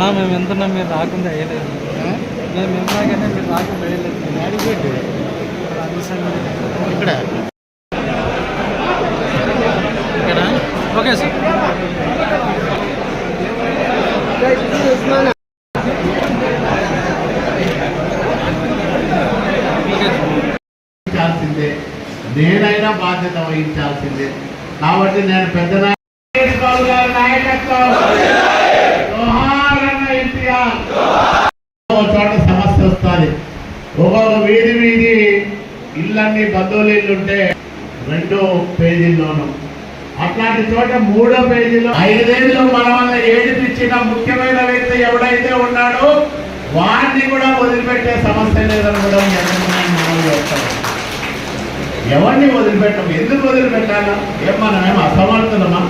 అన్నా మేము ఎంత మీరు రాకుండా వేయలేదు. మేము ఎంత కానీ మీరు రాకుండా వేయలేదు. ఇక్కడ? ఇక్కడ? Okay sir. నేనైనా బాధ్యత వహించాల్సిందే. కాబట్టి నేను పెద్ద నాయకత్వం జోహార్ అన్న ఎన్టీఆర్. ఒక చోట సమస్య వస్తుంది. ఒక్కొక్క వీధి వీధి ఇళ్ళన్నీ బంధువులు ఇల్లు ఉంటే రెండో పేజీల్లోను. అట్లాంటి చోట మూడో పేజీలో ఐదేళ్ళు మన వల్ల ఏడిపించిన ముఖ్యమైన వ్యక్తి ఎవడైతే ఉన్నాడో వాడిని కూడా వదిలిపెట్టే సమస్య లేదని కూడా ఎవరిని వదిలిపెట్టం? ఎందుకు వదిలిపెట్టాలా? ఏం మనమేం అసమర్థులమా?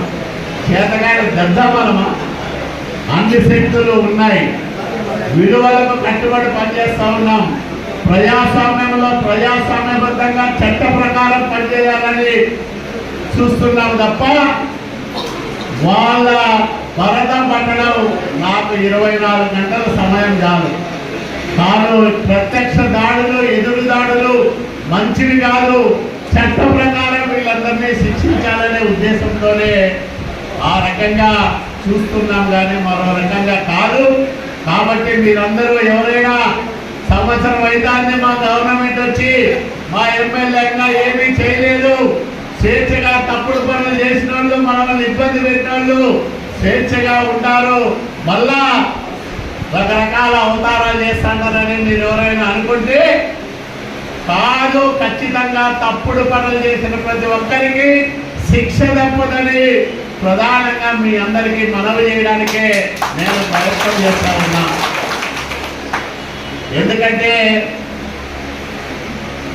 చేతగాని దద్దమనమా అన్ని శక్తులు ఉన్నాయి. విలువలకు కట్టుబడి పనిచేస్తా ఉన్నాం. ప్రజాస్వామ్యంలో ప్రజాస్వామ్యబద్ధంగా చట్ట ప్రకారం పనిచేయాలని చూస్తున్నాం తప్ప వాళ్ళ భరతం పట్టడం నాకు ఇరవై నాలుగు గంటల సమయం చాలు తాను ప్రత్యక్ష దాడులు ఎదురు దాడులు మంచివి కాదు. చట్ట ప్రకారం వీళ్ళందరినీ శిక్షించాలనే ఉద్దేశంతోనే ఆ రకంగా చూస్తున్నాం కానీ మరో రకంగా కాదు. కాబట్టి మీరందరూ ఎవరైనా సంవత్సరం అయితే మా గవర్నమెంట్ వచ్చి మా ఎమ్మెల్యేగా ఏమీ చేయలేదు. స్వేచ్ఛగా తప్పుడు పనులు చేసిన వాళ్ళు మనల్ని ఇబ్బంది పెట్టిన వాళ్ళు స్వేచ్ఛగా ఉంటారు. మళ్ళా రకరకాల అవతారాలు చేస్తున్నారని మీరు ఎవరైనా అనుకుంటే కాదు ఖచ్చితంగా తప్పుడు పనులు చేసిన ప్రతి ఒక్కరికి శిక్ష తప్పదని ప్రధానంగా మీ అందరికీ మనవి చేయడానికే నేను ప్రయత్నం చేస్తా ఉన్నా. ఎందుకంటే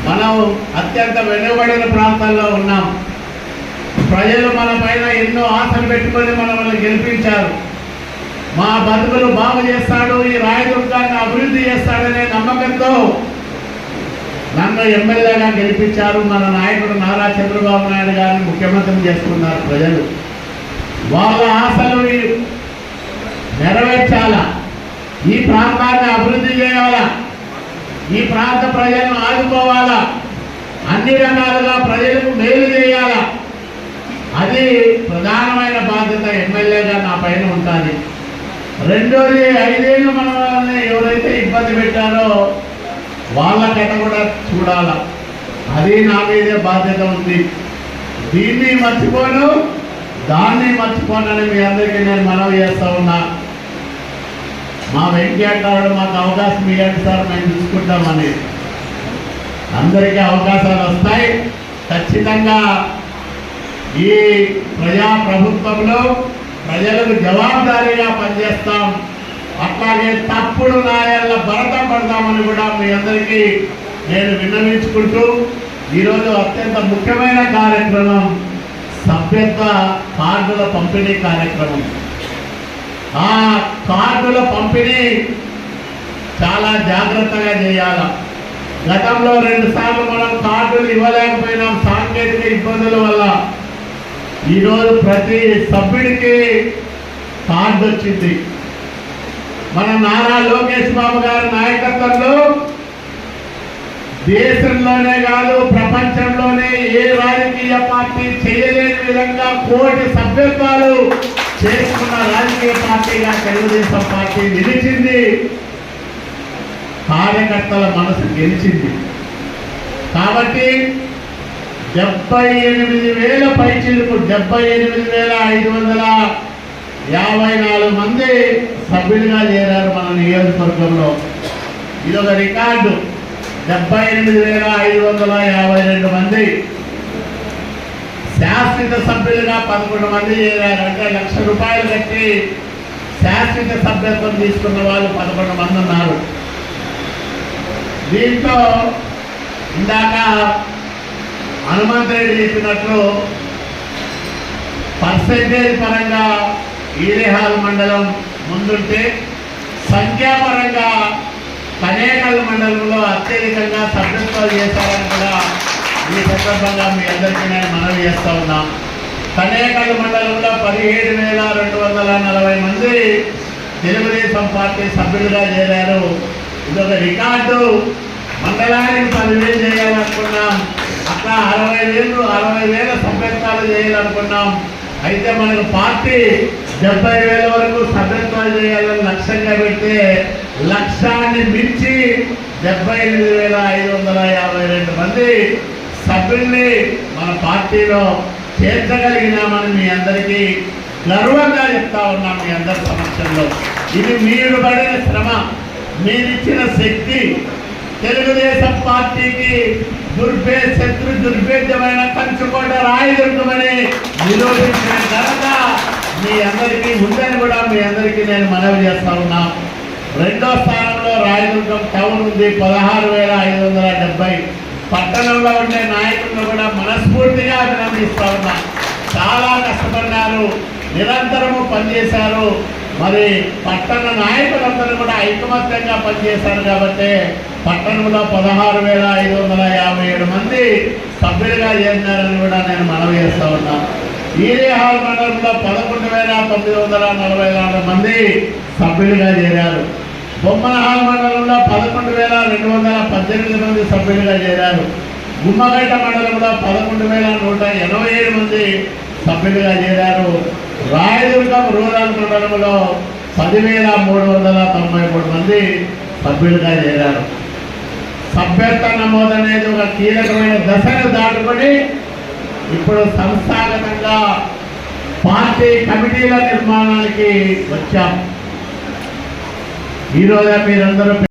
మనం అత్యంత వెనుబడిన ప్రాంతాల్లో ఉన్నాం. ప్రజలు మన పైన ఎన్నో ఆశలు పెట్టుకొని మనల్ని గెలిపించారు. మా బతుకులు బాగు చేస్తాడు ఈ రాయదుర్గాన్ని అభివృద్ధి చేస్తాడనే నమ్మకంతో నన్ను ఎమ్మెల్యేగా గెలిపించారు మన నాయకుడు నారా చంద్రబాబు నాయుడు గారిని ముఖ్యమంత్రిని చేసుకున్నారు ప్రజలు. వాళ్ళ ఆశలు నెరవేర్చాలా? ఈ ప్రాంతాన్ని అభివృద్ధి చేయాలా? ఈ ప్రాంత ప్రజలను ఆదుకోవాలా? అన్ని రకాలుగా ప్రజలకు మేలు చేయాలా? అది ప్రధానమైన బాధ్యత ఎమ్మెల్యేగా నా పైన ఉంటుంది. రెండోది ఐదేళ్ళు మన ఎవరైతే ఇబ్బంది పెట్టారో వాళ్ళకైనా కూడా చూడాల. అది నా మీదే బాధ్యత ఉంది. దీన్ని మర్చిపోను. దాన్ని మర్చిపోనని మీ అందరికీ నేను మనవి చేస్తా ఉన్నా. మా వెంకయ్య మాకు అవకాశం ఇవ్వండి సార్ మేము చూసుకుంటామని. అందరికీ అవకాశాలు వస్తాయి. ఖచ్చితంగా ఈ ప్రజా ప్రభుత్వంలో ప్రజలకు జవాబుదారీగా పనిచేస్తాం. అట్లాగే తప్పుడు నాయాల భరతం పడతామని కూడా మీ అందరికీ నేను విన్నవించుకుంటూ ఈరోజు అత్యంత ముఖ్యమైన కార్యక్రమం సభ్యత్వ కార్డుల పంపిణీ కార్యక్రమం. ఆ కార్డుల పంపిణీ చాలా జాగ్రత్తగా చేయాల. గతంలో రెండు సార్లు మనం కార్డులు ఇవ్వలేకపోయినాం. సాంకేతిక ఇబ్బందుల వల్ల ఈరోజు ప్రతి సభ్యుడికి కార్డు వచ్చింది. మన నారా లోకేష్ బాబు గారి నాయకత్వంలో దేశంలోనే కాదు ప్రపంచంలోనే ఏ రాజకీయ పార్టీ చేయలేని విధంగా కోటి సభ్యత్వాలు చేసుకున్న రాజకీయ పార్టీగా తెలుగుదేశం పార్టీ నిలిచింది. కార్యకర్తల మనసు గెలిచింది. కాబట్టి డెబ్బై ఎనిమిది వేల పైచీలకు డెబ్బై ఎనిమిది వేల ఐదు వందల యాభై నాలుగు మంది సభ్యులుగా చేరారు మన నియోజకవర్గంలో. ఇది ఒక రికార్డు. డెబ్బై ఎనిమిది వేల ఐదు వందల యాభై రెండు మంది శాశ్వత సభ్యులుగా పదకొండు మంది చేరారు అంటే లక్ష రూపాయలు కట్టి శాశ్వత సభ్యత్వం తీసుకున్న వాళ్ళు పదకొండు మంది ఉన్నారు. దీంట్లో ఇందాక హనుమంత్ రెడ్డి చెప్పినట్లు పర్సెంటేజ్ పరంగా ఈరేహాల్ మండలం ముందుంటే సంఖ్యాపరంగా కనేకల్ మండలంలో అత్యధికంగా సభ్యత్వాలు చేశారని కూడా ఈ సందర్భంగా మీ అందరికీ నేను మనవి చేస్తూ ఉన్నాం. కనేకల్ మండలంలో పదిహేడు వేల రెండు వందల నలభై మంది తెలుగుదేశం పార్టీ సభ్యులుగా చేరారు. ఇదొక రికార్డు. మండలానికి పదివేలు చేయాలనుకున్నాం. అట్లా అరవై వేలు అరవై వేల సభ్యత్వాలు చేయాలనుకున్నాం. అయితే మనకు పార్టీ డెబ్బై వేల వరకు సభ్యత్వాలు చేయాలని లక్ష్యంగా పెడితే లక్షాన్ని మించి డెబ్బై ఎనిమిది వేల ఐదు వందల యాభై రెండు మంది సభ్యుల్ని మన పార్టీలో చేర్చగలిగినామని మీ అందరికీ గర్వంగా చెప్తా ఉన్నాం మీ అందరి సమక్షంలో. ఇది మీరు పడిన శ్రమ మీరిచ్చిన శక్తి. తెలుగుదేశం పార్టీకి దుర్భే శత్రు దుర్భేద్యమైన కంచుకోట రాయదుర్గమని నిరూపించిన ఘనత మీ అందరికీ ఉందని కూడా మీ అందరికీ నేను మనవి చేస్తా ఉన్నాను రెండో స్థానంలో రాయదుర్గం టౌన్ ఉంది. పదహారు వేల ఐదు వందల డెబ్బై. పట్టణంలో ఉండే నాయకులను కూడా మనస్ఫూర్తిగా అభినందిస్తా ఉన్నా. చాలా కష్టపడినారు నిరంతరము పనిచేశారు. మరి పట్టణ నాయకులందరూ కూడా ఐకమత్యంగా పనిచేశారు కాబట్టి పట్టణంలో పదహారు వేల ఐదు వందల యాభై ఏడు మంది సభ్యులుగా చేరినారని కూడా నేను మనవి చేస్తా ఉన్నా. ఈరేహాల్ మండలంలో పదకొండు వేల తొమ్మిది వందల నలభై నాలుగు మంది సభ్యులుగా చేరారు. బొమ్మనహాల్ మండలంలో పదకొండు వేల రెండు వందల పద్దెనిమిది మంది సభ్యులుగా చేరారు. గుమ్మగడ్డ మండలంలో పదకొండు వేల నూట ఎనభై ఏడు మంది సభ్యులుగా చేరారు. రాయదుర్గం రూరల్ మండలంలో పదివేల మూడు వందల తొంభై మూడు మంది సభ్యులుగా చేరారు. సభ్యత్వ నమోదు అనేది ఒక కీలకమైన దశను దాటుకొని ఇప్పుడు సంస్థాగతంగా పార్టీ కమిటీల నిర్మాణానికి వచ్చాం. ఈరోజు మీరందరూ